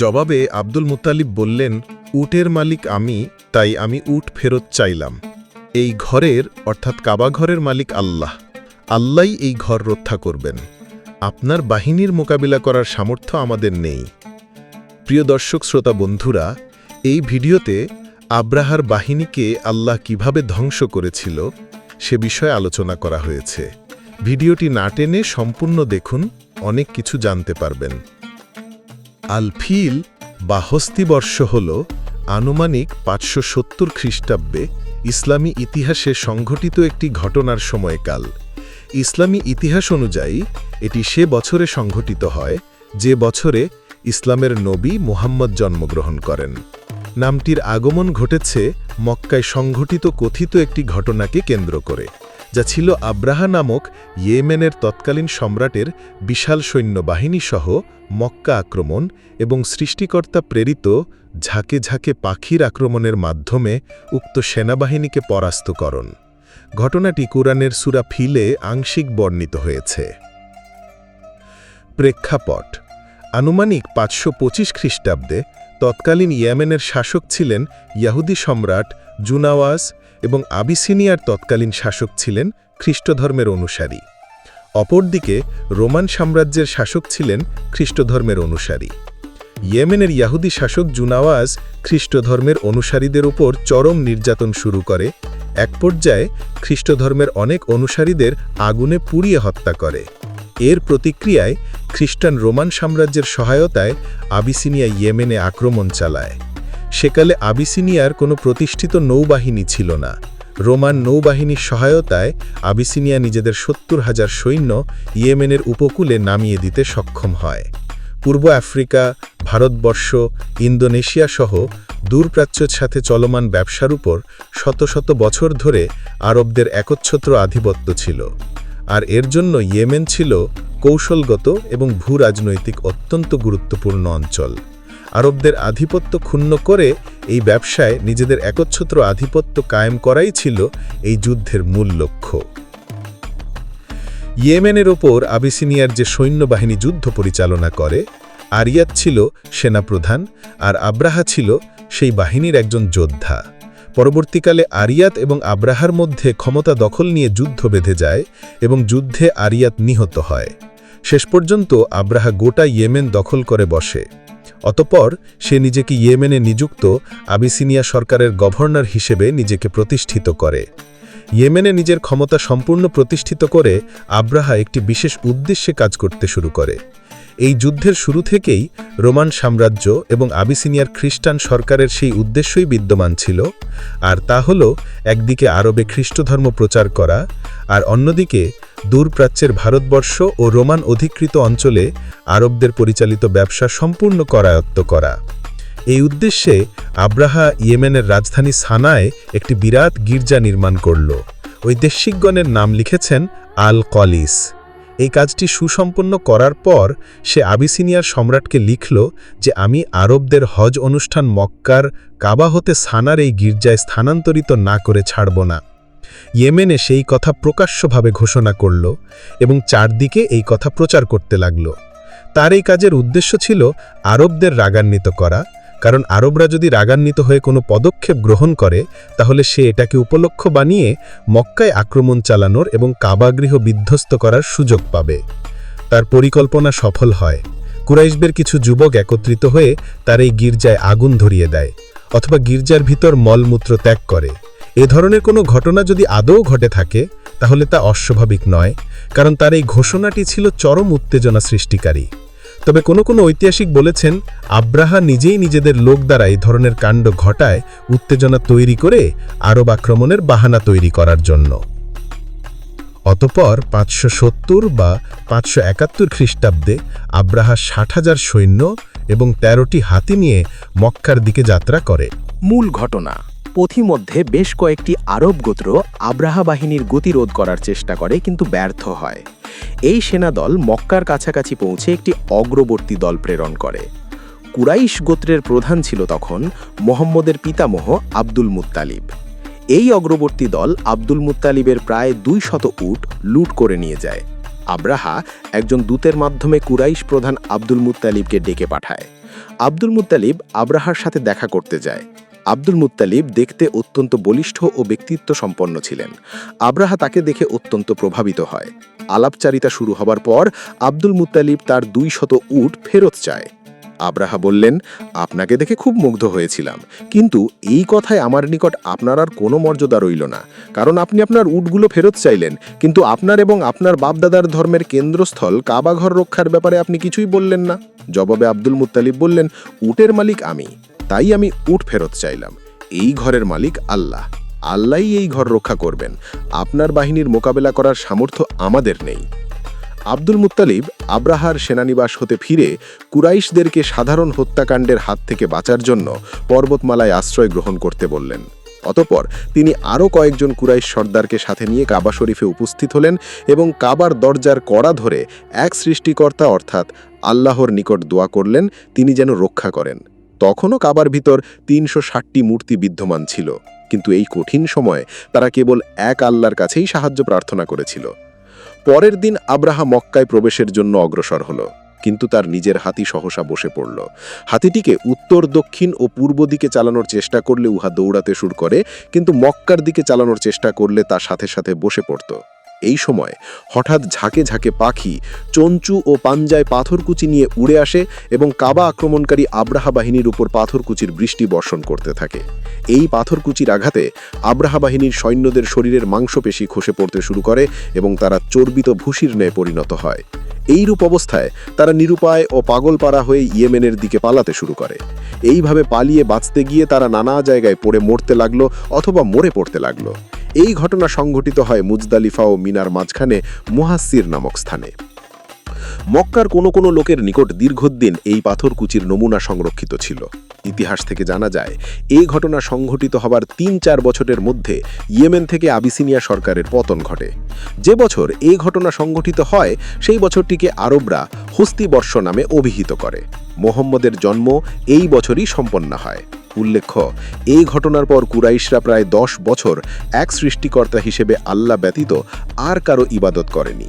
জবাবে আব্দুল মুতালিব বললেন, উটের মালিক আমি, তাই আমি উট ফেরত চাইলাম। এই ঘরের, অর্থাৎ কাবা ঘরের মালিক আল্লাহ। আল্লাহই এই ঘর রক্ষা করবেন। আপনার বাহিনীর মোকাবিলা করার সামর্থ্য আমাদের নেই। প্রিয় দর্শক, শ্রোতা বন্ধুরা, এই ভিডিওতে আব্রাহার বাহিনীকে আল্লাহ কীভাবে ধ্বংস করেছিল সে বিষয়ে আলোচনা করা হয়েছে। ভিডিওটি না টেনে সম্পূর্ণ দেখুন, অনেক কিছু জানতে পারবেন। আলফিল বা হস্তিবর্ষ হল আনুমানিক পাঁচশো সত্তর খ্রিস্টাব্দে ইসলামী ইতিহাসে সংঘটিত একটি ঘটনার সময়কাল। ইসলামী ইতিহাস অনুযায়ী, এটি সে বছরে সংঘটিত হয়, যে বছরে ইসলামের নবী মুহাম্মদ জন্মগ্রহণ করেন। নামটির আগমন ঘটেছে মক্কায় সংঘটিত কথিত একটি ঘটনাকে কেন্দ্র করে। যা ছিল আব্রাহা নামক ইয়েমেনের তৎকালীন সম্রাটের বিশাল সৈন্যবাহিনী সহ মক্কা আক্রমণ এবং সৃষ্টিকর্তা প্রেরিত ঝাঁকে ঝাঁকে পাখির আক্রমণের মাধ্যমে উক্ত সেনাবাহিনীকে পরাস্তকরণ ঘটনাটি কোরআনের সুরা ফিলে আংশিক বর্ণিত হয়েছে। প্রেক্ষাপট, আনুমানিক পাঁচশো পঁচিশ খ্রিস্টাব্দে তৎকালীন ইয়েমেনের শাসক ছিলেন ইয়াহুদি সম্রাট জুনাওয়াজ এবং আবিসিনিয়ার তৎকালীন শাসক ছিলেন খ্রিস্টধর্মের অনুসারী। অপরদিকে রোমান সাম্রাজ্যের শাসক ছিলেন খ্রিস্টধর্মের অনুসারী। ইয়েমেনের ইয়াহুদি শাসক জুনাওয়াজ খ্রিস্টধর্মের অনুসারীদের উপর চরম নির্যাতন শুরু করে, এক পর্যায়ে খ্রিস্টধর্মের অনেক অনুসারীদের আগুনে পুড়িয়ে হত্যা করে। এর প্রতিক্রিয়ায় খ্রিস্টান রোমান সাম্রাজ্যের সহায়তায় আবিসিনিয়া ইয়েমেনে আক্রমণ চালায়। সেকালে আবিসিনিয়ার কোনো প্রতিষ্ঠিত নৌবাহিনী ছিল না। রোমান নৌবাহিনীর সহায়তায় আবিসিনিয়া নিজেদের সত্তর হাজার সৈন্য ইয়েমেনের উপকূলে নামিয়ে দিতে সক্ষম হয়। পূর্ব আফ্রিকা, ভারতবর্ষ, ইন্দোনেশিয়া সহ দূরপ্রাচ্যের সাথে চলমান ব্যবসার উপর শত শত বছর ধরে আরবদের একচ্ছত্র আধিপত্য ছিল। আর এর জন্য ইয়েমেন ছিল কৌশলগত এবং ভূরাজনৈতিক অত্যন্ত গুরুত্বপূর্ণ অঞ্চল। আরবদের আধিপত্য ক্ষুণ্ণ করে এই ব্যবসায় নিজেদের একচ্ছত্র আধিপত্য কায়েম করাই ছিল এই যুদ্ধের মূল লক্ষ্য। ইয়েমেনের ওপর আবিসিনিয়ার যে সৈন্যবাহিনী যুদ্ধ পরিচালনা করে আরিয়াত ছিল সেনাপ্রধান আর আব্রাহা ছিল সেই বাহিনীর একজন যোদ্ধা। পরবর্তীকালে আরিয়াত এবং আব্রাহার মধ্যে ক্ষমতা দখল নিয়ে যুদ্ধ বেঁধে যায় এবং যুদ্ধে আরিয়াত নিহত হয়। শেষ পর্যন্ত আব্রাহা গোটা ইয়েমেন দখল করে বসে। অতপর সে নিজেকে ইয়েমেনে নিযুক্ত আবিসিনিয়া সরকারের গভর্নর হিসেবে নিজেকে প্রতিষ্ঠিত করে। ইয়েমেনে নিজের ক্ষমতা সম্পূর্ণ প্রতিষ্ঠিত করে আব্রাহা একটি বিশেষ উদ্দেশ্যে কাজ করতে শুরু করে। এই যুদ্ধের শুরু থেকেই রোমান সাম্রাজ্য এবং আবিসিনিয়ার খ্রিস্টান সরকারের সেই উদ্দেশ্যই বিদ্যমান ছিল, আর তা হল একদিকে আরবে খ্রিস্টধর্ম প্রচার করা, আর অন্যদিকে দূরপ্রাচ্যের ভারতবর্ষ ও রোমান অধিকৃত অঞ্চলে আরবদের পরিচালিত ব্যবসা সম্পূর্ণ করায়ত্ত করা। এই উদ্দেশ্যে আব্রাহা ইয়েমেনের রাজধানী সানায় একটি বিরাট গির্জা নির্মাণ করল। ঐদেশিকগণের নাম লিখেছেন আল কলিস এই কাজটি সুসম্পন্ন করার পর সে আবিসিনিয়ার সম্রাটকে লিখল যে, আমি আরবদের হজ অনুষ্ঠান মক্কার কাবা হতে সানার এই গির্জায় স্থানান্তরিত না করে ছাড়ব না। ইয়েমেনে সেই কথা প্রকাশ্যভাবে ঘোষণা করল এবং চারদিকে এই কথা প্রচার করতে লাগল। তার এই কাজের উদ্দেশ্য ছিল আরবদের রাগান্বিত করা, কারণ আরবরা যদি রাগান্বিত হয়ে কোনো পদক্ষেপ গ্রহণ করে, তাহলে সে এটাকে উপলক্ষ বানিয়ে মক্কায় আক্রমণ চালানোর এবং কাবাগৃহ বিধ্বস্ত করার সুযোগ পাবে। তার পরিকল্পনা সফল হয়। কুরাইশবের কিছু যুবক একত্রিত হয়ে তার এই গির্জায় আগুন ধরিয়ে দেয়, অথবা গির্জার ভিতর মলমূত্র ত্যাগ করে। এ ধরনের কোনো ঘটনা যদি আদৌ ঘটে থাকে, তাহলে তা অস্বাভাবিক নয়, কারণ তার এই ঘোষণাটি ছিল চরম উত্তেজনা সৃষ্টিকারী। তবে কোনো কোনো ঐতিহাসিক বলেছেন, আব্রাহা নিজেই নিজেদের লোক দ্বারা এই ধরনের কাণ্ড ঘটায় উত্তেজনা তৈরি করে আরব আক্রমণের বাহানা তৈরি করার জন্য। অতপর পাঁচশো সত্তর বা পাঁচশো একাত্তর খ্রিস্টাব্দে আব্রাহা ষাট হাজার সৈন্য এবং তেরোটি হাতি নিয়ে মক্কার দিকে যাত্রা করে। মূল ঘটনা। পথিমধ্যে বেশ কয়েকটি আরব গোত্র আব্রাহা বাহিনীর গতিরোধ করার চেষ্টা করে, কিন্তু ব্যর্থ হয়। এই সেনাদল মক্কার কাছাকাছি পৌঁছে একটি অগ্রবর্তী দল প্রেরণ করে। কুরাইশ গোত্রের প্রধান ছিল তখন মোহাম্মদের পিতামহ আব্দুল মুত্তালিব। এই অগ্রবর্তী দল আব্দুল মুত্তালিবের প্রায় দুই শত উট লুট করে নিয়ে যায়। আব্রাহা একজন দূতের মাধ্যমে কুরাইশ প্রধান আব্দুল মুত্তালিবকে ডেকে পাঠায়। আব্দুল মুত্তালিব আব্রাহার সাথে দেখা করতে যায়। আব্দুল মুত্তালিব দেখতে অত্যন্ত বলিষ্ঠ ও ব্যক্তিত্ব সম্পন্ন ছিলেন। আব্রাহা তাকে দেখে অত্যন্ত প্রভাবিত হয়। আলাপচারিতা শুরু হবার পর আব্দুল মুত্তালিব তার দুই শত উট ফেরত চায়। আব্রাহা বললেন, আপনাকে দেখে খুব মুগ্ধ হয়েছিলাম। কিন্তু এই কথায় আমার নিকট আপনার আর কোনো মর্যাদা রইল না। কারণ আপনি আপনার উটগুলো ফেরত চাইলেন। কিন্তু আপনার এবং আপনার বাপদাদার ধর্মের কেন্দ্রস্থল কাবাঘর রক্ষার ব্যাপারে আপনি কিছুই বললেন না। জবাবে আব্দুল মুত্তালিব বললেন, উটের মালিক আমি। তাই আমি উট ফেরত চাইলাম। এই ঘরের মালিক আল্লাহ। আল্লাহই এই ঘর রক্ষা করবেন। আপনার বাহিনীর মোকাবেলা করার সামর্থ্য আমাদের নেই। আব্দুল মুত্তালিব আব্রাহার সেনানিবাস হতে ফিরে কুরাইশদেরকে সাধারণ হত্যাকাণ্ডের হাত থেকে বাঁচার জন্য পর্বতমালায় আশ্রয় গ্রহণ করতে বললেন। অতপর তিনি আরও কয়েকজন কুরাইশ সর্দারকে সাথে নিয়ে কাবা শরীফে উপস্থিত হলেন এবং কাবার দরজার কড়া ধরে এক সৃষ্টিকর্তা অর্থাৎ আল্লাহর নিকট দোয়া করলেন, তিনি যেন রক্ষা করেন। তখনও কাবার ভিতর তিনশো ষাটটি মূর্তি বিদ্যমান ছিল। কিন্তু এই কঠিন সময়ে তারা কেবল এক আল্লাহর কাছেই সাহায্য প্রার্থনা করেছিল। পরের দিন আব্রাহা মক্কায় প্রবেশের জন্য অগ্রসর হল, কিন্তু তার নিজের হাতি সহসা বসে পড়ল। হাতিটিকে উত্তর, দক্ষিণ ও পূর্ব দিকে চালানোর চেষ্টা করলে উহা দৌড়াতে শুরু করে, কিন্তু মক্কার দিকে চালানোর চেষ্টা করলে তার সাথে সাথে বসে পড়ত। এই সময় হঠাৎ ঝাঁকে ঝাঁকে পাখি, চঞ্চু ও পাঞ্জায় পাথরকুচি নিয়ে উড়ে আসে এবং কাবা আক্রমণকারী আব্রাহা বাহিনীর উপর পাথরকুচির বৃষ্টি বর্ষণ করতে থাকে। এই পাথরকুচির আঘাতে আব্রাহা বাহিনীর সৈন্যদের শরীরের মাংসপেশি খসে পড়তে শুরু করে এবং তারা চর্বিত ভুসির ন্যায় পরিণত হয়। এইরূপ অবস্থায় তারা নিরুপায় ও পাগলপাড়া হয়ে ইয়েমেনের দিকে পালাতে শুরু করে। এইভাবে পালিয়ে বাঁচতে গিয়ে তারা নানা জায়গায় পড়ে মরতে লাগল অথবা মরে পড়তে লাগল। এই ঘটনা সংঘটিত হয় মুজদালিফা ও মিনার মাঝখানে মুহাসির নামক স্থানে। মক্কার কোনো কোনো লোকের নিকট দীর্ঘদিন এই পাথরকুচির নমুনা সংরক্ষিত ছিল। ইতিহাস থেকে জানা যায়, এই ঘটনা সংঘটিত হবার তিন চার বছরের মধ্যে ইয়েমেন থেকে আবিসিনিয়া সরকারের পতন ঘটে। যে বছর এই ঘটনা সংঘটিত হয়, সেই বছরটিকে আরবরা হস্তি বর্ষ নামে অভিহিত করে। মোহাম্মদের জন্ম এই বছরই সম্পন্ন হয়। উল্লেখ্য, এই ঘটনার পর কুরাইশরা প্রায় দশ বছর এক সৃষ্টিকর্তা হিসেবে আল্লাহ ব্যতীত আর কারও ইবাদত করেনি।